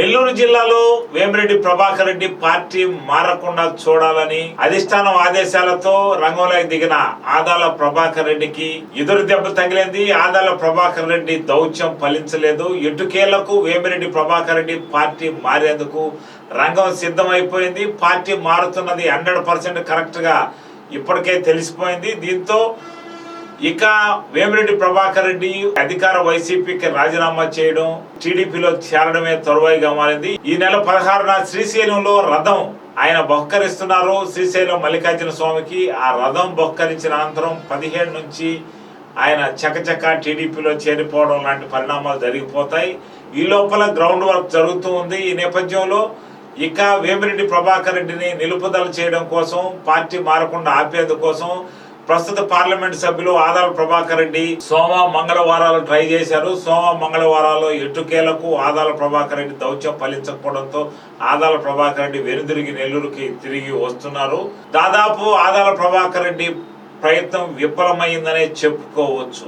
నెల్లూరు జిల్లాలో వేమిరెడ్డి ప్రభాకర్ రెడ్డి పార్టీ మారకుండా చూడాలని అధిష్టానం ఆదేశాలతో రంగంలోకి దిగిన ఆదాల ప్రభాకర్ రెడ్డికి ఎదురు దెబ్బ తగిలింది. ఆదాల ప్రభాకర్ రెడ్డి దౌత్యం ఫలించలేదు. ఎటుకేళ్ళకు వేమిరెడ్డి ప్రభాకర్ రెడ్డి పార్టీ మారేందుకు రంగం సిద్ధమైపోయింది. పార్టీ మారుతున్నది హండ్రెడ్ పర్సెంట్ కరెక్ట్గా ఇప్పటికే తెలిసిపోయింది. దీంతో ఇక వేమిరెడ్డి ప్రభాకర్ రెడ్డి అధికార వైసీపీకి రాజీనామా చేయడం టీడీపీలో చేరడమే తరువాయిగా మారింది. ఈ నెల పదహారున శ్రీశైలంలో రథం ఆయన బహుకరిస్తున్నారు. శ్రీశైలం మల్లికార్జున స్వామికి ఆ రథం బహుకరించిన అనంతరం పదిహేడు నుంచి ఆయన చకచక టీడీపీలో చేరిపోవడం లాంటి పరిణామాలు జరిగిపోతాయి. ఈ లోపల గ్రౌండ్ వర్క్ జరుగుతూ ఉంది. ఈ నేపథ్యంలో ఇక వేమిరెడ్డి ప్రభాకర్ రెడ్డిని నిలుపుదల చేయడం కోసం పార్టీ మారకుండా ఆపేందుకోసం ప్రస్తుత పార్లమెంట్ సభ్యులు ఆదాల ప్రభాకర్ రెడ్డి సోమ మంగళవారాలు ట్రై చేశారు. సోమ మంగళవారాలు ఎటుకేలకు ఆదాల ప్రభాకర్ రెడ్డి దౌత్యం ఫలించకపోవడంతో ఆదాల ప్రభాకర్ రెడ్డి వెనుదిరిగి నెల్లూరుకి తిరిగి వస్తున్నారు. దాదాపు ఆదాల ప్రభాకర్ రెడ్డి ప్రయత్నం విఫలమైందనే చెప్పుకోవచ్చు.